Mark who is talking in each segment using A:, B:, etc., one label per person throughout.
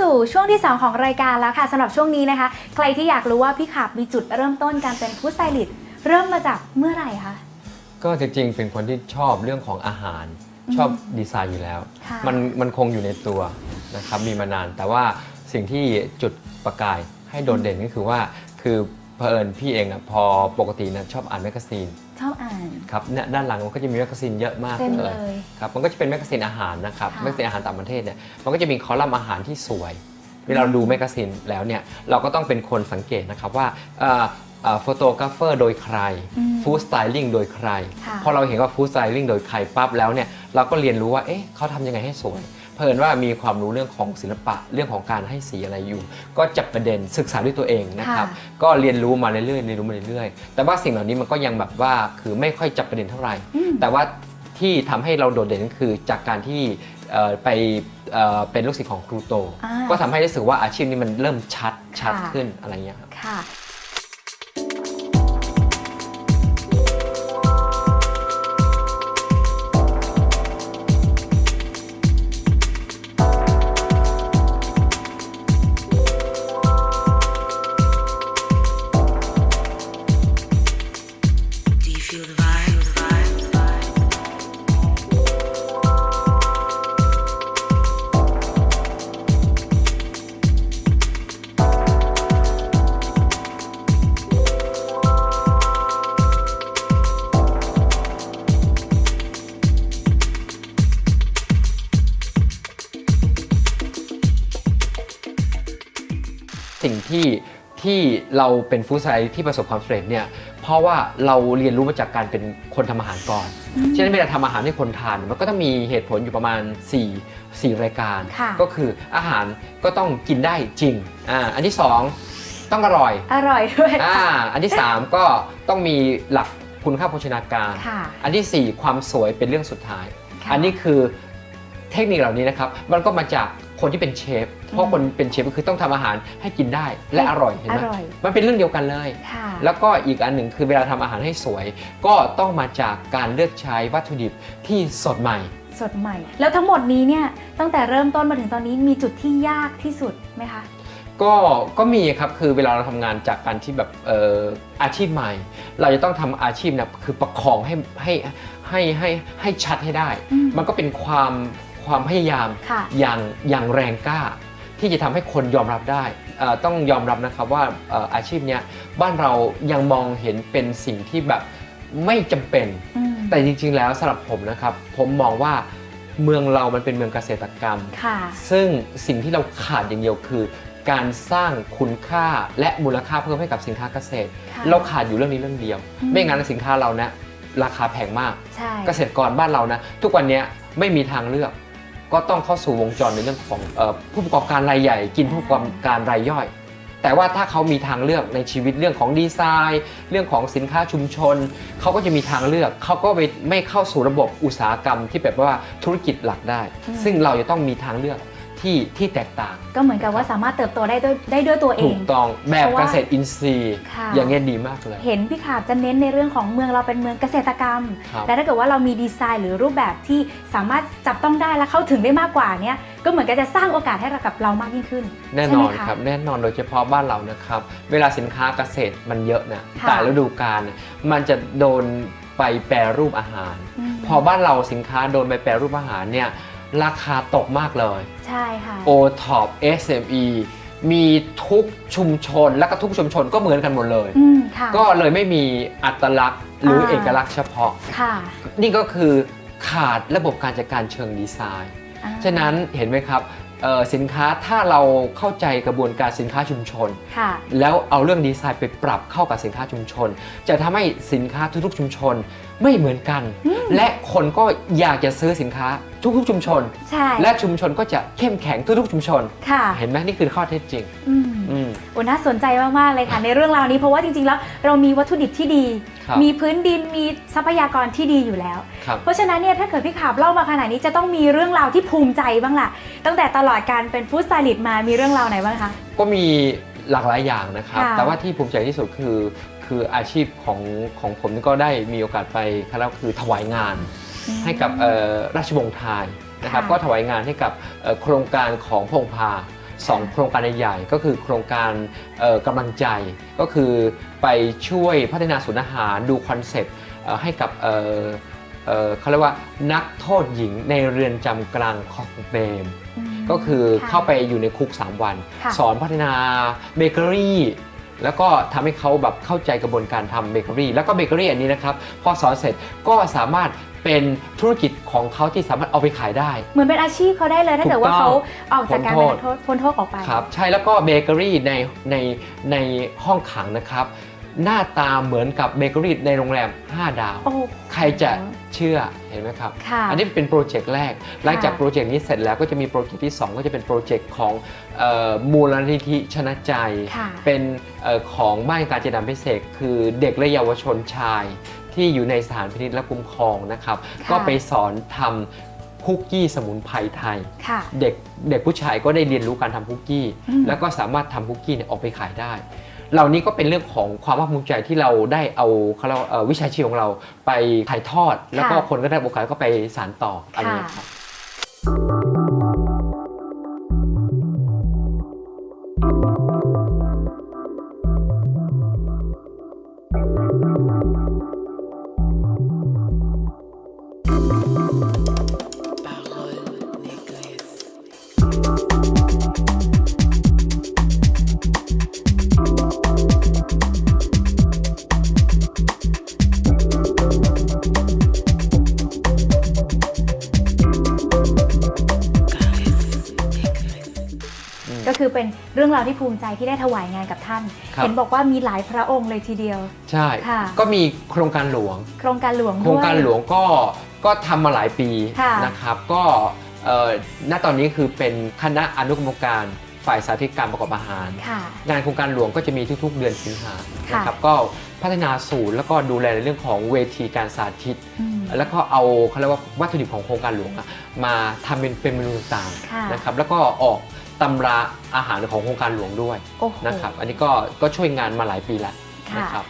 A: สู่ช่วงที่ 2 ของรายการแล้วค่ะสำหรับช่วงนี้นะคะ ใครที่อยากรู้ว่าพี่ขับมีจุดเริ่มต้นการเป็นฟู้ดสไตลิสต์เริ่มมาจากเมื่อไหร่คะ
B: ก็จริงๆเป็นคนที่ชอบเรื่องของอาหาร
A: อืม
B: ชอบดีไซน์อยู่แล้ว
A: ค่ะ
B: มันมันคงอยู่ในตัวนะครับมีมานาน แต่ว่าสิ่งที่จุดประกายให้โดดเด่นก็คือว่าคือ เพอิญพี่เองอะพอปกตินะชอบอ่านแมกกาซีน
A: ชอบอ่าน
B: ครับเนี่ยด้านหลังมันก็จะมีแมกกาซีนเยอะมาก
A: เต็ม
B: เล
A: เลยย
B: ครับมันก็จะเป็นแมกกาซีนอาหารนะครับ
A: ค่ะ
B: แมกกาซีนอาหารต่างประเทศเนี่ยมันก็จะมีคอลัมน์อาหารที่สวยเวลาเราดูแมกกาซีนแล้วเนี่ยเราก็ต้องเป็นคนสังเกตนะครับว่าโฟโตกราฟเฟอร์โดยใคร
A: อืม
B: ฟู้ดสไตลิ่งโดยใคร
A: ค่ะ
B: พอเราเห็นว่าฟู้ดสไตลิ่งโดยใครปั๊บแล้วเนี่ยเราก็เรียนรู้ว่าเอ๊ะเขาทำยังไงให้สวย เพลินว่ามีความรู้เรื่องของศิลปะเรื่องของการให้สีอะไรอยู่ ก็จับประเด็นศึกษาด้วยตัวเองนะครับ
A: ค่ะ
B: ก็เรียนรู้มาเรื่อยๆเรียนรู้มาเรื่อยๆ แต่ว่าสิ่งเหล่านี้มันก็ยังแบบว่าคือไม่ค่อยจับประเด็นเท่าไหร่
A: อืม
B: แต่ว่าที่ทำให้เราโดดเด่นก็คือจากการที่เอ่อไปเอ่อเป็นลูกศิษย์ของครูโต
A: อ่า
B: ก็ทำให้รู้สึกว่าอาชีพนี้มันเริ่มชัดชัด
A: ค่ะ
B: ขึ้นอะไรเงี้ยครับ
A: ค่ะ
B: สิ่งที่ที่เราเป็นฟู้ดไซที่ประสบความสำเร็จเนี่ย เพราะว่าเราเรียนรู้มาจากการเป็นคนทำอาหารก่อนฉะนั้นเวลาทำอาหารให้คนทาน มันก็ต้องมีเหตุผลอยู่ประมาณ 4 4 รายการ
A: ค่ะ
B: ก็คืออาหารก็ต้องกินได้จริงอ่าอันที่ 2 ต้องอร่อย
A: อร่อยด้วย
B: อ่า
A: ค่ะ
B: อันที่ 3 ก็ต้องมีหลักคุณค่าโภชนาการ
A: ค่ะ
B: อันทีสี่ 4 ความสวยเป็นเรื่องสุดท้าย
A: ค่ะ
B: อันนี้คือเทคนิคเหล่านี้นะครับ มันก็มาจาก คนที่เป็นเชฟ เพราะคนเป็นเชฟก็คือต้องทำอาหารให้กินได้และอร่อยเห็นไหม
A: อร่อย
B: มันเป็นเรื่องเดียวกันเลย
A: ค่ะ
B: แล้วก็อีกอันหนึ่งคือเวลาทำอาหารให้สวย ก็ต้องมาจากการเลือกใช้วัตถุดิบที่สดใหม่
A: สดใหม่ แล้วทั้งหมดนี้เนี่ยตั้งแต่เริ่มต้นมาถึงตอนนี้มีจุดที่ยากที่สุดไหมคะ
B: ก็ก็มีครับคือเวลาเราทำงานจากการที่แบบเอ่ออาชีพใหม่ เราจะต้องทำอาชีพเนะคือประคองให้ให้ให้ให้ให้ชัดให้ได้
A: อืม
B: มันก็เป็นความ ความพยายาม
A: ค่ะ
B: อย่างอย่างแรงกล้า ที่จะทำให้คนยอมรับได้เอ่อต้องยอมรับนะครับว่าเอ่ออาชีพเนี้ยบ้านเรายังมองเห็นเป็นสิ่งที่แบบไม่จำเป็น
A: อืม
B: แต่จริงๆแล้วสำหรับผมนะครับ ผมมองว่าเมืองเรามันเป็นเมืองเกษตรกรรม
A: ค่ะ
B: ซึ่งสิ่งที่เราขาดอย่างเดียวคือ การสร้างคุณค่าและมูลค่าเพิ่มให้กับสินค้าเกษตร
A: ค่ะ
B: เราขาดอยู่เรื่องนี้เรื่องเดียว
A: อืม
B: ไม่งั้นสินค้าเรานะราคาแพงมาก
A: ใช่
B: เกษตรกรบ้านเรานะ ทุกวันนี้ไม่มีทางเลือก ก็ต้องเข้าสู่วงจรในเรื่องของเออผู้ประกอบการรายใหญ่ กินผู้ประกอบการรายย่อย แต่ว่าถ้าเขามีทางเลือกในชีวิตเรื่องของดีไซน์ เรื่องของสินค้าชุมชน เขาก็จะมีทางเลือก เขาก็ไปไม่เข้าสู่ระบบอุตสาหกรรมที่แบบว่าธุรกิจหลักได้ ซึ่งเราจะต้องมีทางเลือก ที่ที่แตกต่าง
A: ก็เหมือนกับว่าสามารถเติบโตได้ด้วยได้ด้วยตัวเอ
B: ถู
A: ง
B: กต้องแบบ
A: เพราะว่า
B: เกษตรอินทรีย์
A: ค่ะ
B: อย่างเงี้ยดีมากเลย
A: เห็นพี่ขาบจะเน้นในเรื่องของเมืองเราเป็นเมืองเกษตรกรรม
B: ครับ
A: และถ้าเกิดว่าเรามีดีไซน์หรือรูปแบบที่สามารถจับต้องได้และเข้าถึงได้มากกว่าเนี้ยก็เหมือนกับจะสร้างโอกาสให้เรากับเรามากยิ่งขึ้น
B: แน่
A: ใช่
B: น
A: ไหม
B: อน
A: คะ
B: ครับแน่นอนโดยเฉพาะบ้านเรานะครับ เวลาสินค้าเกษตรมันเยอะนะ
A: ค่ะ
B: แต่ฤดูกาลน่ะมันจะโดนไปแปรรูปอาหาร
A: อืม
B: พอบ้านเราสินค้าโดนไปแปรรูปอาหารเนี่ย ราคาตกมากเลย
A: ใช่ค่ะ
B: o t o p SME มีทุกชุมชนและก็ทุกชุมชนก็เหมือนกันหมดเลย
A: อืมค่ะ
B: ก็เลยไม่มีอัตลักษณ์หรือ
A: อ่า
B: เอกลักษณ์เฉพาะ
A: ค่ะ
B: นี่ก็คือขาดระบบการจัดการเชิงดีไซน์
A: อ่า
B: ฉะนั้นเห็นไหมครับเอ่อสินค้าถ้าเราเข้าใจกระบวนการสินค้าชุมชน
A: ค่ะ
B: แล้วเอาเรื่องดีไซน์ไปปรับเข้ากับสินค้าชุมชน จะทำให้สินค้าทุกๆชุมชนไม่เหมือนกัน และคนก็อยากจะซื้อสินค้า ทุกๆ ชุมชน
A: ใช่
B: และชุมชนก็จะเข้มแข็งทุกๆ ชุมชน
A: ค่ะ
B: เห็นไหมนี่คือข้อเท็จจริง
A: อืม
B: อืม
A: โอ้น่าสนใจมาก ๆ เลยค่ะ ในเรื่องราวนี้เพราะว่าจริง ๆ แล้วเรามีวัตถุดิบที่ดี
B: ครับ
A: มีพื้นดินมีทรัพยากรที่ดีอยู่แล้ว
B: ครับ
A: เพราะฉะนั้นเนี่ยถ้าเกิดพี่ขาบเล่ามาขนาดนี้จะต้องมีเรื่องราวที่ภูมิใจบ้างล่ะ ตั้งแต่ตลอดการเป็นฟู้ดสไตลิสต์มามีเรื่องราวไหนบ้างคะ
B: ก็มีหลากหลายอย่างนะครับ
A: ค่ะ
B: แต่ว่าที่ภูมิใจที่สุดคือ คืออาชีพของของผมนี่ก็ได้มีโอกาสไปคณะคือถวายงาน ให้กับเอ่อราชวงศ์ไทยนะครับ
A: ค่ะ
B: ก็ถวายงานให้กับเอ่อโครงการของพระองค์พา2โครงการใหญ่ๆก็คือโครงการเอ่อกำลังใจก็คือไปช่วยพัฒนาศูนย์อาหารดูคอนเซปต์เอ่อให้กับเอ่อเอ่อเขาเรียกว่านักโทษหญิงในเรือนจำกลางคลองเปรม
A: ม
B: ก็คือ
A: ค่ะ
B: เข้าไปอยู่ในคุก 3 วัน
A: ค่ะ
B: สอนพัฒนาเบเกอรี่แล้วก็ทำให้เขาแบบเข้าใจกระบวนการทำเบเกอรี่แล้วก็เบเกอรี่อันนี้นะครับ พอสอนเสร็จก็สามารถ เป็นธุรกิจของเขาที่สามารถเอาไปขายได้
A: เหมือนเป็นอาชีพเขาได้เลยถ้าเกิดว่า
B: ถูกต้
A: เขา
B: อง
A: ออกจากการ
B: พ้
A: เป็น
B: น
A: นัก
B: โท
A: โท
B: ษ
A: ษพ้นโทษออกไป
B: ครับใช่แล้วก็เบเกอรี่ในในในห้องขังนะครับหน้าตาเหมือนกับเบเกอรี่ในโรงแรม 5 ดาว
A: โอ้โห
B: ใครจะเชื่อเห็นไหมครับ
A: ค่ะ
B: อันนี้เป็นโปรเจกต์แรก หลังจาก
A: ค่ะ
B: โปรเจกต์นี้เสร็จแล้วก็จะมีโปรเจกต์ที่ 2 ก็จะเป็นโปรเจกต์ของเอ่อมูลนิธิชนะใจ
A: ค่ะ
B: เป็นเอ่อของบ้านการเจดำพิเศษ คือเด็กและเยาวชนชาย ที่อยู่ในสถานพินิจและคุ้มครองนะครับ
A: ค่ะ
B: ก็ไปสอนทำคุกกี้สมุนไพรไทย
A: ค่ะ
B: เด็กเด็กผู้ชายก็ได้เรียนรู้การทำคุกกี้
A: อืม
B: แล้วก็สามารถทำคุกกี้เนี่ยออกไปขายได้ เหล่านี้ก็เป็นเรื่องของความภาคภูมิใจที่เราได้เอาเขาเรียกว่าเอ่อวิชาชีพของเราไปถ่ายทอด แล้วก็คนก็ได้โอกาสก็ไปสานต่ออะไรอย่างเงี้ยครับ
C: Parole
A: คือเป็นเรื่องราวที่ภูมิใจที่ได้ถวายงานกับท่าน
B: ครับ
A: เห็นบอกว่ามีหลายพระองค์เลยทีเดียว
B: ใช่
A: ค่ะ
B: ก็มีโครงการหลวง
A: โครงการหลวง
B: โครงการ
A: ด้วย
B: หลวงก็ก็ทำมาหลายปี
A: ค่ะ
B: นะครับ ก็เอ่อณตอนนี้คือเป็นคณะอนุกรรมการฝ่ายสาธิตการประกอบอาหาร
A: ค่ะ
B: งานโครงการหลวงก็จะมีทุกๆ เดือนสิงหา
A: ค่ะ
B: นะครับก็พัฒนาศูนย์แล้วก็ดูแลในเรื่องของเวทีการสาธิต
A: อืม
B: แล้วก็เอาเขาเรียกว่าวัตถุดิบของโครงการหลวงอะมาทำเป็นเป็นเมนูต่าง
A: ค่ะ
B: ๆนะครับแล้วก็ออก ตำราอาหารของโครงการหลวงด้วย
A: โอ้โห
B: นะครับ อันนี้ก็ก็ช่วยงานมาหลายปีแล้ว
A: ค่ะ
B: นะครับ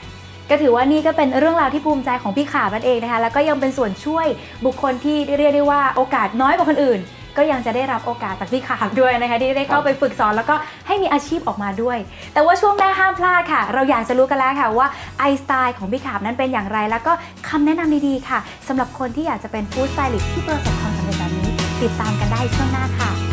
A: ก็ถือว่านี่ก็เป็นเรื่องราวที่ภูมิใจของพี่ขาบนั่นเองนะคะ แล้วก็ยังเป็นส่วนช่วยบุคคลที่เรียกได้ว่าโอกาสน้อยกว่าคนอื่น ก็ยังจะได้รับโอกาสจากพี่ขาบด้วยนะคะ ที่ได้เข้าไปฝึกสอนแล้วก็ให้มีอาชีพออกมาด้วย แต่ว่าช่วงหน้าห้ามพลาดค่ะ เราอยากจะรู้กันแล้วค่ะว่าไอสไตล์ของพี่ขาบนั้นเป็นอย่างไร แล้วก็คำแนะนำดีๆค่ะสำหรับคนที่อยากจะเป็นฟู้ดสไตลิสต์ที่ประสบความสำเร็จแบบนี้ ติดตามกันได้ช่วงหน้าค่ะ